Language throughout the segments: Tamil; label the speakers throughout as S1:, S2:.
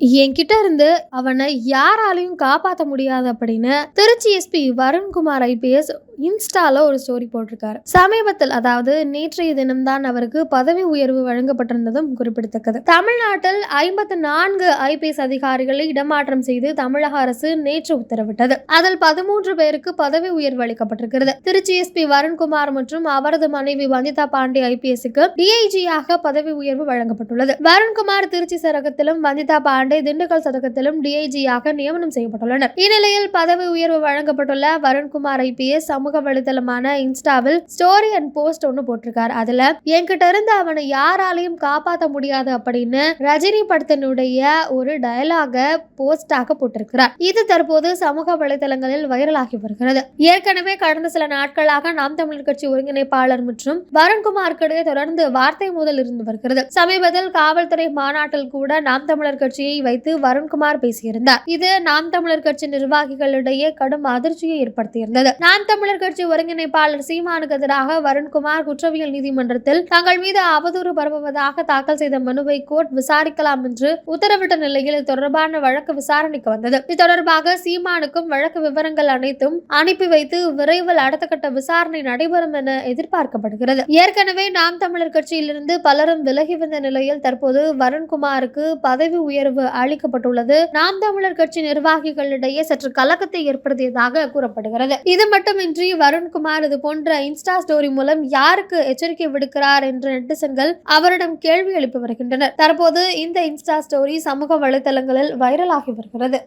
S1: என்கிட்ட இருந்து அவனை யாராலையும் காப்பாற்ற முடியாது அப்படின்னு திருச்சி எஸ்பி வருண்குமார் ஐபிஎஸ் இன்ஸ்டால ஒரு ஸ்டோரி போட்டிருக்காரு. சமீபத்தில் அதாவது நேற்றைய தினம்தான் அவருக்கு பதவி உயர்வு வழங்கப்பட்டிருந்ததும் குறிப்பிடத்தக்கது. தமிழ்நாட்டில் ஐம்பத்து நான்கு ஐபிஎஸ் அதிகாரிகளை இடமாற்றம் செய்து தமிழக அரசு நேற்று உத்தரவிட்டது. அதில் பதிமூன்று பேருக்கு பதவி உயர்வு அளிக்கப்பட்டிருக்கிறது. திருச்சி எஸ்பி வருண்குமார் மற்றும் அவரது மனைவி வனிதா பாண்டே ஐபிஎஸ்க்கு டிஐஜியாக பதவி உயர்வு வழங்கப்பட்டுள்ளது. வருண்குமார் திருச்சி சரகத்திலும் வனிதா பாண்டே திண்டுக்கல் சதகத்திலும் டிஐஜியாக நியமனம் செய்யப்பட்டுள்ளனர். இந்நிலையில் பதவி உயர்வு வழங்கப்பட்டுள்ள வருண்குமார் ஐபிஎஸ் சமூக சமூக வலைதளமான இன்ஸ்டாவில் ஸ்டோரி அண்ட் போஸ்ட் ஒன்று போட்டிருக்காரு. அதுல என்கிட்ட இருந்து அவனை யாராலையும் காப்பாற்ற முடியாது அப்படின்னு ரஜினி படத்தினுடைய ஒரு டயலாக போஸ்டாக போட்டிருக்கிறார். இது தற்போது சமூக வலைதளங்களில் வைரலாகி வருகிறது. ஏற்கனவே கடந்த சில நாட்களாக நாம் தமிழர் கட்சி ஒருங்கிணைப்பாளர் மற்றும் வருண்குமாருக்கு இடையே தொடர்ந்து வார்த்தை மோதல் இருந்து வருகிறது. சமீபத்தில் காவல்துறை மாநாட்டில் கூட நாம் தமிழர் கட்சியை வைத்து வருண்குமார் பேசியிருந்தார். இது நாம் தமிழர் கட்சி நிர்வாகிகளிடையே கடும் அதிர்ச்சியை ஏற்படுத்தியிருந்தது. நாம் தமிழர் கட்சி ஒருங்கிணைப்பாளர் சீமானுக்கு எதிராக வருண்குமார் குற்றவியல் நீதிமன்றத்தில் தங்கள் மீது அவதூறு பரப்புவதாக தாக்கல் செய்த மனுவை கோர்ட் விசாரிக்கலாம் என்று உத்தரவிட்ட நிலையில் இது தொடர்பான வழக்கு விசாரணைக்கு வந்தது. இது தொடர்பாக சீமானுக்கும் வழக்கு விவரங்கள் அனைத்தும் அனுப்பி வைத்து விரைவில் அடுத்த கட்ட விசாரணை நடைபெறும் என எதிர்பார்க்கப்படுகிறது. ஏற்கனவே நாம் தமிழர் கட்சியிலிருந்து பலரும் விலகி வந்த நிலையில் தற்போது வருண்குமாருக்கு பதவி உயர்வு அளிக்கப்பட்டுள்ளது. நாம் தமிழர் கட்சி நிர்வாகிகளிடையே சற்று கலக்கத்தை ஏற்படுத்தியதாக கூறப்படுகிறது. இது மட்டுமின்றி வருண்குமார் இது போன்ற இன்ஸ்டா ஸ்டோரி மூலம் யாருக்கு எச்சரிக்கை விடுக்கிறார் என்ற நெட்டிசன்கள் அவரிடம் கேள்வி எழுப்பி வருகின்றனர். தற்போது இந்த இன்ஸ்டா ஸ்டோரி சமூக வலைதளங்களில் வைரலாகி வருகிறது.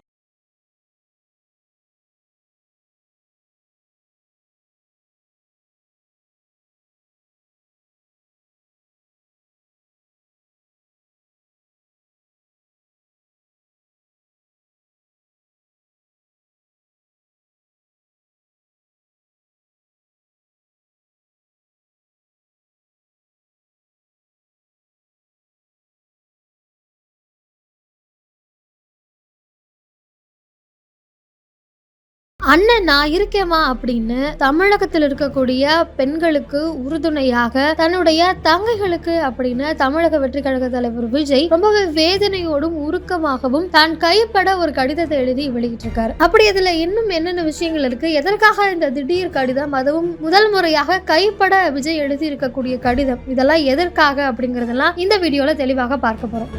S1: அண்ணன் நான் இருக்கேமா அப்படின்னு தமிழகத்தில் இருக்கக்கூடிய பெண்களுக்கு உறுதுணையாக தன்னுடைய தங்கைகளுக்கு அப்படின்னு தமிழக வெற்றி கழக தலைவர் விஜய் ரொம்பவே வேதனையோடும் உருக்கமாகவும் தான் கைப்பட ஒரு கடிதத்தை எழுதி வெளியிட்டிருக்காரு. அப்படி இதுல இன்னும் என்னென்ன விஷயங்கள் இருக்கு? எதற்காக இந்த திடீர் கடிதம்? அதுவும் முதல் முறையாக கைப்பட விஜய் எழுதி இருக்கக்கூடிய கடிதம். இதெல்லாம் எதற்காக அப்படிங்கறதெல்லாம் இந்த வீடியோல தெளிவாக பார்க்க போறோம்.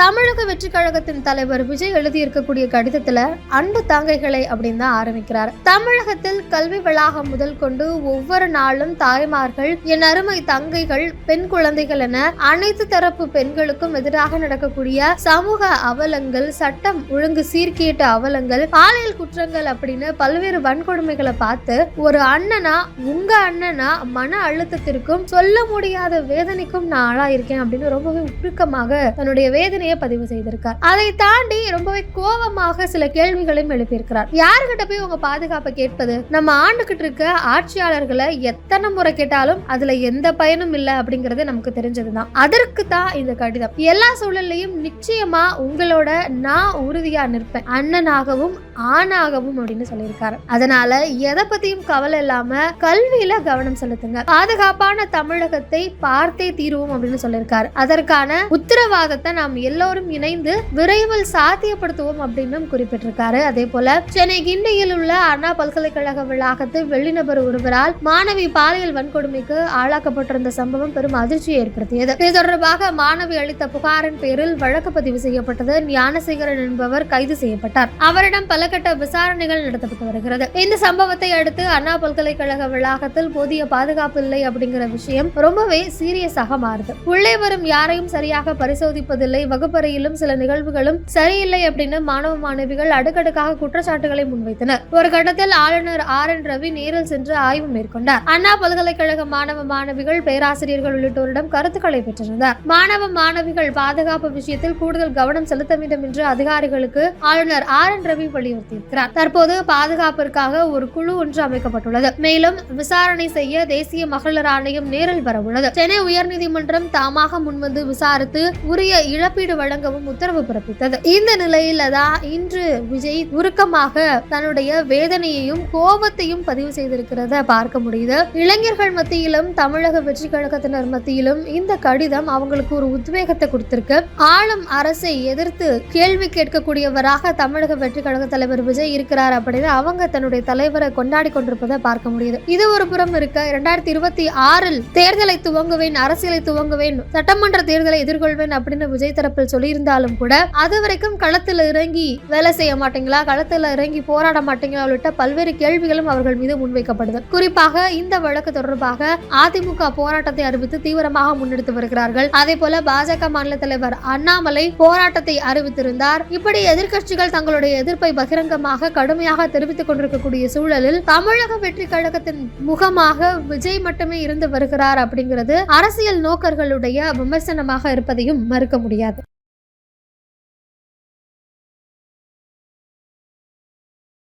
S1: தமிழக வெற்றி கழகத்தின் தலைவர் விஜய் எழுதியிருக்கக்கூடிய கடிதத்துல அன்பு தாங்கைகளை அப்படின்னு தான் ஆரம்பிக்கிறார். தமிழகத்தில் கல்வி வளாகம் முதல் கொண்டு ஒவ்வொரு நாளும் தாய்மார்கள் என் அருமை தங்கைகள் பெண் குழந்தைகள் என அனைத்து தரப்பு பெண்களுக்கும் எதிராக நடக்கக்கூடிய சமூக அவலங்கள் சட்டம் ஒழுங்கு சீர்கேட்ட அவலங்கள் பாலியல் குற்றங்கள் அப்படின்னு பல்வேறு வன்கொடுமைகளை பார்த்து ஒரு அண்ணனா உங்க அண்ணனா மன அழுத்தத்திற்கும் சொல்ல முடியாத வேதனைக்கும் நான் ஆளாயிருக்கேன் அப்படின்னு ரொம்பவே உருக்கமாக தன்னுடைய வேதனையை பதிவு செய்திருக்கார். அதை தாண்டி ரொம்பவே கோபமாக சில கேள்விகளையும் எழுப்பியிருக்கிறார். யாருகிட்ட போய் உங்க பாதுகாப்பை கேட்பது? நம்ம ஆண்டுகிட்டு இருக்க ஆட்சியாளர்களை எத்தனை முறை கேட்டாலும் அதுல எந்த பயனும் இல்லை அப்படிங்கறது நமக்கு தெரிஞ்சதுதான். அதற்கு தான் இந்த கடிதம். எல்லா சூழல்லையும் நிச்சயமா உங்களோட நான் உறுதியா நிற்பேன். அண்ணனாகவும் ஆணாகவும் அப்படின்னு சொல்லியிருக்காரு. அதனால எதை பத்தியும் கவலை இல்லாம கல்வியில கவனம் செலுத்துங்க. பாதுகாப்பான தமிழகத்தை பார்த்தே தீருவோம் அப்படின்னு சொல்லியிருக்காரு. அதற்கான உத்தரவாதத்தை நாம் எல்லோரும் இணைந்து விரைவில் சாத்தியப்படுத்துவோம் அப்படின்னு குறிப்பிட்டிருக்காரு. அதே போல சென்னை கிண்டியில் உள்ள அண்ணா பல்கலைக்கழக வளாகத்தில் வெளிநபர் ஒருவரால் மாணவி பாலியல் வன்கொடுமைக்கு ஆளாக்கப்பட்டிருந்த சம்பவம் பெரும் அதிர்ச்சியை ஏற்படுத்தியது. இது தொடர்பாக மாணவி அளித்த புகாரின் பேரில் வழக்கு பதிவு செய்யப்பட்டது. ஞானசேகரன் என்பவர் கைது செய்யப்பட்டார். அவரிடம் பல கட்ட விசாரணைகள் நடத்தப்பட்டு வருகிறது. இந்த சம்பவத்தை அடுத்து அண்ணா பல்கலைக்கழக வளாகத்தில் போதிய பாதுகாப்பு இல்லை அப்படிங்கிற விஷயம் ரொம்பவே சீரியஸாக மாறுது. உள்ளே வரும் யாரையும் சரியாக பரிசோதிப்பதில்லை. வகுப்பு வகுப்பறையிலும் சில நிகழ்வுகளும் சரியில்லை அப்படின்னு மாணவ மாணவிகள் அடுக்கடுக்காக குற்றச்சாட்டுகளை முன்வைத்தனர். ஒரு கட்டத்தில் ஆளுநர் ஆர். என். ரவி நேரில் சென்று ஆய்வு மேற்கொண்டார். அண்ணா பல்கலைக்கழக மாணவ மாணவிகள் பேராசிரியர்கள் உள்ளிட்டோரிடம் கருத்துக்களை பெற்றிருந்தார். மாணவ மாணவிகள் பாதுகாப்பு விஷயத்தில் கூடுதல் கவனம் செலுத்த வேண்டும் என்று அதிகாரிகளுக்கு ஆளுநர் ஆர். என். ரவி வலியுறுத்தியிருக்கிறார். தற்போது பாதுகாப்பிற்காக ஒரு குழு ஒன்று அமைக்கப்பட்டுள்ளது. மேலும் விசாரணை செய்ய தேசிய மகளிர் ஆணையம் நேரில் வரவுள்ளது. சென்னை உயர்நீதிமன்றம் தாமாக முன்வந்து விசாரித்து உரிய இழப்பீடு இழப்பீடு வழங்கவும் உத்தரவு பிறப்பித்தது. இந்த நிலையில தான் இன்று விஜய் உருக்கமாக தன்னுடைய வேதனையையும் கோபத்தையும் பதிவு செய்திருக்கிறத பார்க்க முடியுது. இளைஞர்கள் மத்தியிலும் தமிழக வெற்றி கழகத்தினர் மத்தியிலும் இந்த கடிதம் அவங்களுக்கு ஒரு உத்வேகத்தை கொடுத்திருக்கு. ஆளும் அரசை எதிர்த்து கேள்வி கேட்கக்கூடியவராக தமிழக வெற்றி கழக தலைவர் விஜய் இருக்கிறார் அப்படின்னு அவங்க தன்னுடைய தலைவரை கொண்டாடி கொண்டிருப்பதை பார்க்க முடியுது. இது ஒரு புறம் இருக்க இரண்டாயிரத்தி இருபத்தி ஆறில் தேர்தலை துவங்குவேன் அரசியலை துவங்குவேன் சட்டமன்ற தேர்தலை எதிர்கொள்வேன் அப்படின்னு விஜய் தரப்பில் சொல்லியிருந்தாலும் கூட அது வரைக்கும் களத்தில் இறங்கி வேலை செய்ய மாட்டீங்களா? களத்தில் இறங்கி போராட மாட்டீங்களா? உள்ளிட்ட பல்வேறு கேள்விகளும் அவர்கள் மீது முன்வைக்கப்படுது குறிப்பாக இந்த வழக்கு தொடர்பாக அதிமுக போராட்டத்தை அறிவித்து தீவிரமாக முன்னெடுத்து வருகிறார்கள். அதே போல பாஜக மாநில தலைவர் அண்ணாமலை போராட்டத்தை அறிவித்திருந்தார். இப்படி எதிர்க்கட்சிகள் தங்களுடைய எதிர்ப்பை பகிரங்கமாக கடுமையாக தெரிவித்துக் கொண்டிருக்கக்கூடிய சூழலில் தமிழக வெற்றி கழகத்தின் முகமாக விஜய் மட்டுமே இருந்து வருகிறார் அப்படிங்கிறது அரசியல் நோக்கர்களுடைய விமர்சனமாக இருப்பதையும் மறுக்க முடியாது.